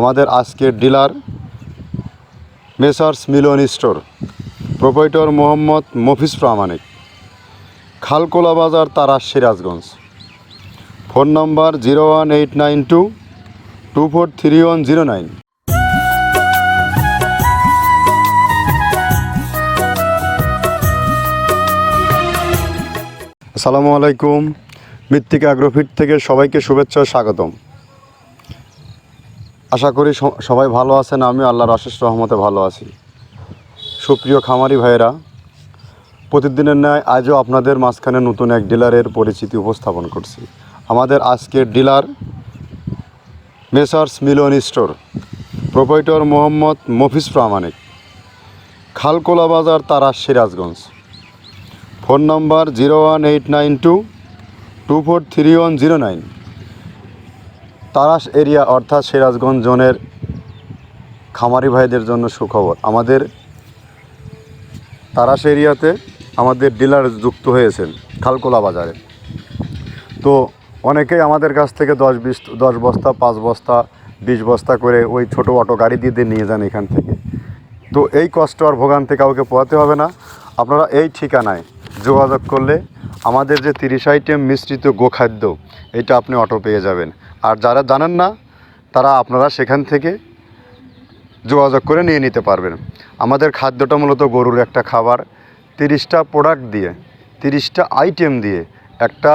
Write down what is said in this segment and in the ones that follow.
আমাদের আজকের dealer messrs Milon store. Proprietor Mohammad Mafiz Pramanik. Khalkola বাজার, Tara Sirajganj. Phone number zero one eight nine two two four three one zero nine. আসসালামু আলাইকুম। মৃত্তিকা অ্যাগ্রোফিট থেকে সবাইকে শুভেচ্ছা, স্বাগতম। আশা করি সবাই ভালো আছেন আমি আল্লাহর অশেষ রহমতে ভালো আছি। সুপ্রিয় খামারি ভাইয়েরা, প্রতিদিনের ন্যায় আজও আপনাদের মাঝখানে নতুন এক ডিলারের পরিচিতি উপস্থাপন করছি। আমাদের আজকের dealer, messrs Milon store, proprietor Mohammad Mafiz Pramanik, Khalkola বাজার Tara Sirajganj. Phone number zero one eight nine two two four three one zero nine. Tarash area অর্থাৎ সিরাজগঞ্জ জোনের খামারি ভাইদের জন্য সুখবর। আমাদের তারাস এরিয়াতে আমাদের ডিলার যুক্ত হয়েছেন খালকোলা বাজারে। তো অনেকেই আমাদের কাছ থেকে দশ বিশ, দশ বস্তা, পাঁচ বস্তা, বিশ বস্তা করে ওই ছোটো অটো গাড়ি দিয়ে নিয়ে যান এখান থেকে। তো এই কষ্ট আর ভোগান্তি কাউকে পোয়াতে হবে না। আপনারা এই ঠিকানায় যোগাযোগ করলে আমাদের যে তিরিশ আইটেম মিশ্রিত গোখাদ্য, এটা আপনি অটো পেয়ে যাবেন। আর যারা জানেন না, তারা আপনারা সেখান থেকে যোগাযোগ করে নিয়ে নিতে পারবেন। আমাদের খাদ্যটা মূলত গরুর একটা খাবার। তিরিশটা প্রোডাক্ট দিয়ে, তিরিশটা আইটেম দিয়ে একটা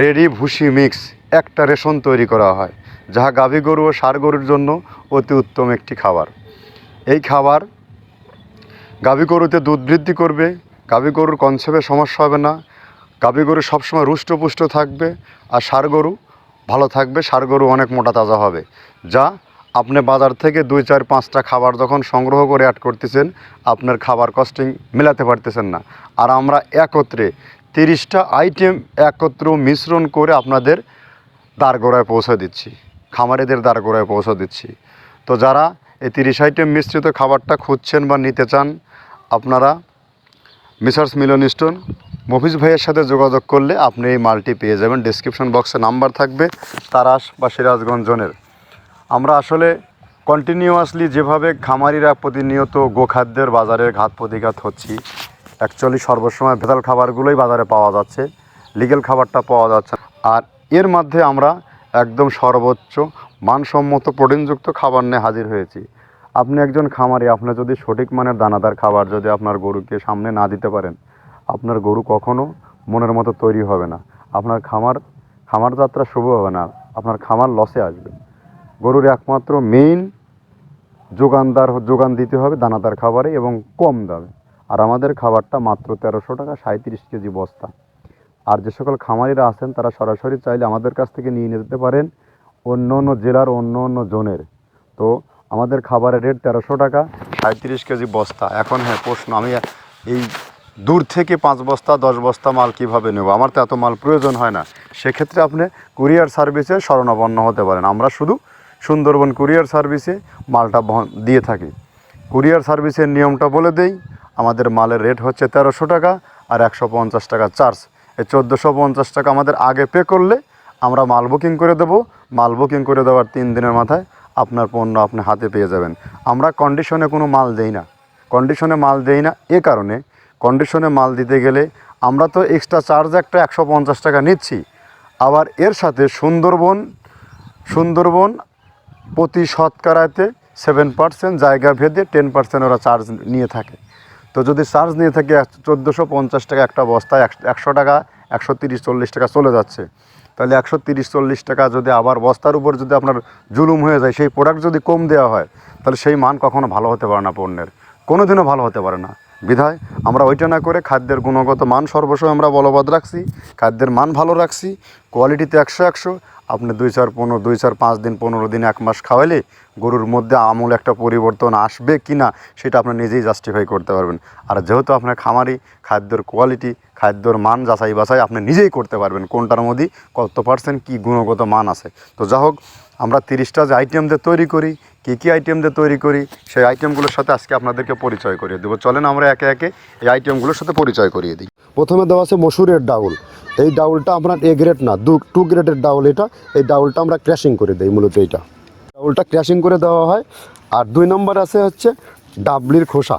রেডি ভুসি মিক্স একটা রেশন তৈরি করা হয়, যাহা গাভী গরু ও সার গরুর জন্য অতি উত্তম একটি খাবার। এই খাবার গাভী গরুতে দুধ বৃদ্ধি করবে, গাভী গরুর কনসেপ্টে সমস্যা হবে না। গাভী গরু সবসময় রুষ্টপুষ্ট থাকবে, আর ষাঁড় গরু ভালো থাকবে ষাঁড় গরু অনেক মোটা তাজা হবে। যা, আপনি বাজার থেকে দুই, চার, পাঁচটা খাবার যখন সংগ্রহ করে অ্যাড করতেছেন, আপনার খাবার কস্টিং মেলাতে পারতেছেন না। আর আমরা একত্রে তিরিশটা আইটেম একত্র মিশ্রণ করে আপনাদের দাঁড়গোড়ায় পৌঁছে দিচ্ছি। খামারিদের দাঁড়গোড়ায় পৌঁছে দিচ্ছি। তো যারা এই তিরিশ আইটেম মিশ্রিত খাবারটা খুঁজছেন বা নিতে চান, আপনারা মিসার্স মিলন স্টোন মফিজ ভাইয়ের সাথে যোগাযোগ করলে আপনি এই মালটি পেয়ে যাবেন। ডিসক্রিপশন বক্সে নাম্বার থাকবে, তারাস বা সিরাজগঞ্জ জোনের আমরা আসলে কন্টিনিউয়াসলি যেভাবে খামারিরা প্রতিনিয়ত গোখাদ্যের বাজারে ঘাত প্রতিঘাত হচ্ছি অ্যাকচুয়ালি সর্বসময় ভেজাল খাবারগুলোই বাজারে পাওয়া যাচ্ছে লিগেল খাবারটা পাওয়া যাচ্ছে। আর এর মধ্যে আমরা একদম সর্বোচ্চ মানসম্মত প্রোটিনযুক্ত খাবার নিয়ে হাজির হয়েছি। আপনি একজন খামারি, আপনি যদি সঠিক মানের দানাদার খাবার যদি আপনার গরুকে সামনে না দিতে পারেন আপনার গরু কখনো মনের মতো তৈরি হবে না। আপনার খামার খামার যাত্রা শুভ হবে না। আপনার খামার লসে আসবে। গরুর একমাত্র মেইন যোগানদার, যোগান দিতে হবে দানাদার খাবারে এবং কম দামে। আর আমাদের খাবারটা মাত্র তেরোশো টাকা সাঁত্রিশ কেজি বস্তা। আর যে সকল খামারিরা আছেন, তারা সরাসরি চাইলে আমাদের কাছ থেকে নিয়ে যেতে পারেন অন্য অন্য জেলার অন্য অন্য জোনের। তো আমাদের খাবারের রেট তেরোশো টাকা সাঁত্রিশ কেজি বস্তা। এখন হ্যাঁ প্রশ্ন, আমি এই দূর থেকে পাঁচ বস্তা, দশ বস্তা মাল কীভাবে নেব? আমার তো এত মাল প্রয়োজন হয় না। সেক্ষেত্রে আপনি কুরিয়ার সার্ভিসে শরণাপন্ন হতে পারেন। আমরা শুধু সুন্দরবন কুরিয়ার সার্ভিসে মালটা বহন, দিয়ে থাকি। কুরিয়ার সার্ভিসের নিয়মটা বলে দেই, আমাদের মালের রেট হচ্ছে তেরোশো টাকা আর একশো পঞ্চাশ টাকা চার্জ। এই চোদ্দোশো পঞ্চাশ টাকা আমাদের আগে পে করলে আমরা মাল বুকিং করে দেবো। মাল বুকিং করে দেওয়ার তিন দিনের মাথায় আপনার পণ্য আপনি হাতে পেয়ে যাবেন। আমরা কন্ডিশনে কোনো মাল দেই না। কন্ডিশনে মাল দেই না। এ কারণে কন্ডিশনে মাল দিতে গেলে আমরা তো এক্সট্রা চার্জ একটা একশো পঞ্চাশ টাকা নিচ্ছি। আবার এর সাথে সুন্দরবন সুন্দরবন প্রতি শতকরাতে সেভেন পার্সেন্ট জায়গা ভেদে টেন পার্সেন্ট ওরা চার্জ নিয়ে থাকে। তো যদি চার্জ নিয়ে থাকে চোদ্দোশো পঞ্চাশ টাকা একটা বস্তায় একশো- টাকা, একশো তিরিশ, চল্লিশ টাকা চলে যাচ্ছে। তাহলে একশো তিরিশ, চল্লিশ টাকা যদি আবার বস্তার উপর যদি আপনার জুলুম হয়ে যায়, সেই প্রোডাক্ট যদি কম দেওয়া হয়, তাহলে সেই মান কখনো ভালো হতে পারে না পণ্যের। কোনো দিনও ভালো হতে পারে না। বিধায় আমরা ওইটা না করে খাদ্যের গুণগত মান সর্বস্ব আমরা বলবৎ রাখছি, খাদ্যের মান ভালো রাখছি কোয়ালিটিতে একশো একশো। আপনি দুই চার পনেরো, দুই চার পাঁচ দিন, পনেরো দিন, এক মাস খাওয়ালে গরুর মধ্যে আমূল একটা পরিবর্তন আসবে কি না, সেটা আপনি নিজেই জাস্টিফাই করতে পারবেন। আর যেহেতু আপনার খামারি, খাদ্যর কোয়ালিটি খাদ্যর মান যাচাই বাছাই আপনি নিজেই করতে পারবেন, কোনটার মধ্যে কত পার্সেন্ট কী গুণগত মান আছে। তো যা হোক আমরা তিরিশটা যে আইটেম দিয়ে তৈরি করি, কী কী আইটেম দিয়ে তৈরি করি, সেই আইটেমগুলোর সাথে আজকে আপনাদেরকে পরিচয় করিয়ে দেবো। চলেন আমরা একে একে এই আইটেমগুলোর সাথে পরিচয় করিয়ে দিই। প্রথমে দেওয়া আছে মসুরের ডাউল। এই ডাউলটা আপনার এ গ্রেড না, দু টু গ্রেডের ডাউল এটা। এই ডাউলটা আমরা ক্র্যাশিং করে দিই, মূলত এইটা। ডাউলটা ক্র্যাশিং করে দেওয়া হয়। আর দুই নম্বর আছে হচ্ছে ডাবলির খোসা।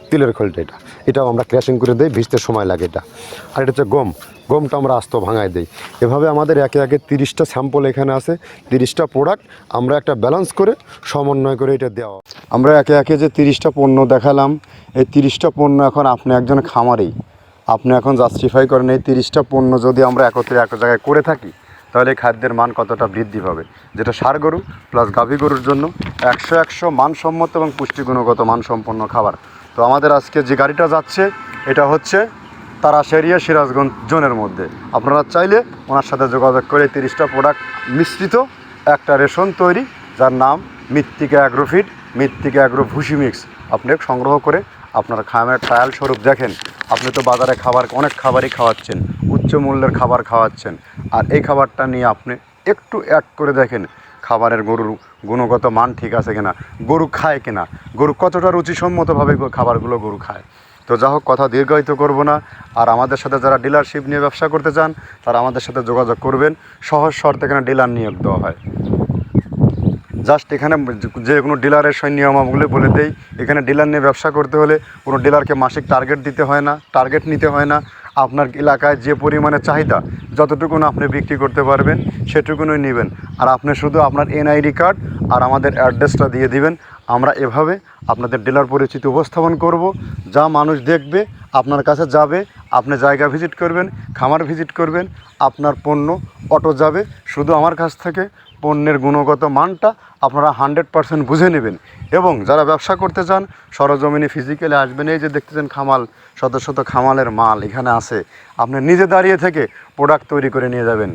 তিলের খোলটা এটা। এটাও আমরা ক্র্যাশিং করে দিই, ভিজতে সময় লাগে এটা। আর এটা হচ্ছে গম। গমটা আমরা আস্ত ভাঙায় দিই। এভাবে আমাদের একে একে তিরিশটা স্যাম্পল এখানে আছে, তিরিশটা প্রোডাক্ট আমরা একটা ব্যালেন্স করে সমন্বয় করে এটা দেওয়া। আমরা একে একে যে তিরিশটা পণ্য দেখালাম, এই তিরিশটা পণ্য এখন আপনি একজন খামারি, আপনি এখন জাস্টিফাই করেন এই তিরিশটা পণ্য যদি আমরা একত্রে এক জায়গায় করে থাকি, তাহলে খাদ্যের মান কতটা বৃদ্ধি পাবে? যেটা সার গরু প্লাস গাভী গরুর জন্য একশো একশো মানসম্মত এবং পুষ্টিগুণগত মানসম্পন্ন খাবার। তো আমাদের আজকে যে গাড়িটা যাচ্ছে, এটা হচ্ছে তারাশেরিয়া সিরাজগঞ্জ জোনের মধ্যে। আপনারা চাইলে ওনার সাথে যোগাযোগ করে তিরিশটা প্রোডাক্ট মিশ্রিত একটা রেশন তৈরি, যার নাম মৃত্তিকা অ্যাগ্রোফিট মৃত্তিকা অ্যাগ্রো ভুসি মিক্স। আপনি সংগ্রহ করে আপনার খামের ট্রায়াল স্বরূপ দেখেন। আপনি তো বাজারে খাবার, অনেক খাবারই খাওয়াচ্ছেন, উচ্চ মূল্যের খাবার খাওয়াচ্ছেন। আর এই খাবারটা নিয়ে আপনি একটু অ্যাড করে দেখেন খাবারের গরুর গুণগত মান ঠিক আছে কিনা, গরু খায় কিনা, গরু কতটা রুচিসম্মতভাবে খাবারগুলো গরু খায়। তো যা হোক, কথা দীর্ঘায়িত করব না। আর আমাদের সাথে যারা ডিলারশিপ নিয়ে ব্যবসা করতে চান, তারা আমাদের সাথে যোগাযোগ করবেন। সহজ শর্তে এখানে ডিলার নিয়োগ দেওয়া হয়। জাস্ট এখানে যে কোনো ডিলারের সই নিয়মাবলী বলে দেই। এখানে ডিলার নিয়ে ব্যবসা করতে হলে কোনো ডিলারকে মাসিক টার্গেট দিতে হয় না। টার্গেট নিতে হয় না। আপনার এলাকায় যে পরিমাণে চাহিদা যতটুকুন আপনি বিক্রি করতে পারবেন, সেটুকুনই নেবেন। আর আপনি শুধু আপনার এনআইডি কার্ড আর আমাদের অ্যাড্রেসটা দিয়ে দিবেন। আমরা এভাবে আপনাদের ডিলার পরিচিতি উপস্থাপন করব। যা মানুষ দেখবে, আপনার কাছে যাবে, আপনি জায়গা ভিজিট করবেন, খামার ভিজিট করবেন, আপনার পণ্য, অটো যাবে, শুধু আমার কাছ থেকে পণ্যের গুণগত মানটা আপনারা হান্ড্রেড পারসেন্ট বুঝে নেবেন। এবং যারা ব্যবসা করতে চান, সরজমিনে ফিজিক্যালি আসবেন, এই যে দেখতেছেন খামাল, শত শত খামালের মাল এখানে আছে। আপনি নিজে দাঁড়িয়ে থেকে প্রোডাক্ট তৈরি করে নিয়ে যাবেন।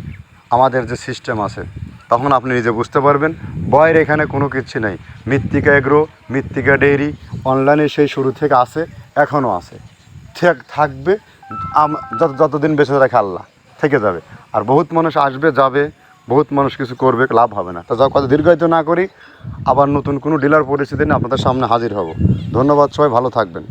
আমাদের যে সিস্টেম আছে, তখন আপনি নিজে বুঝতে পারবেন। বয়ের এখানে কোনো কিছু নেই। মৃত্তিকা এগ্রো মৃত্তিকা ডেইরি অনলাইনে সেই শুরু থেকে আছে, এখনও আছে। থাক, থাকবে যত, যতদিন বেঁচে রাখে আল্লাহ, থেকে যাবে। আর বহুত মানুষ আসবে, যাবে বহুত মানুষ কিছু করবে, লাভ হবে না। তা যা কথা দীর্ঘায়িত না করি, আবার নতুন কোনো ডিলার পরিস্থিতি নিয়ে আপনাদের সামনে হাজির হব। ধন্যবাদ সবাই, ভালো থাকবেন।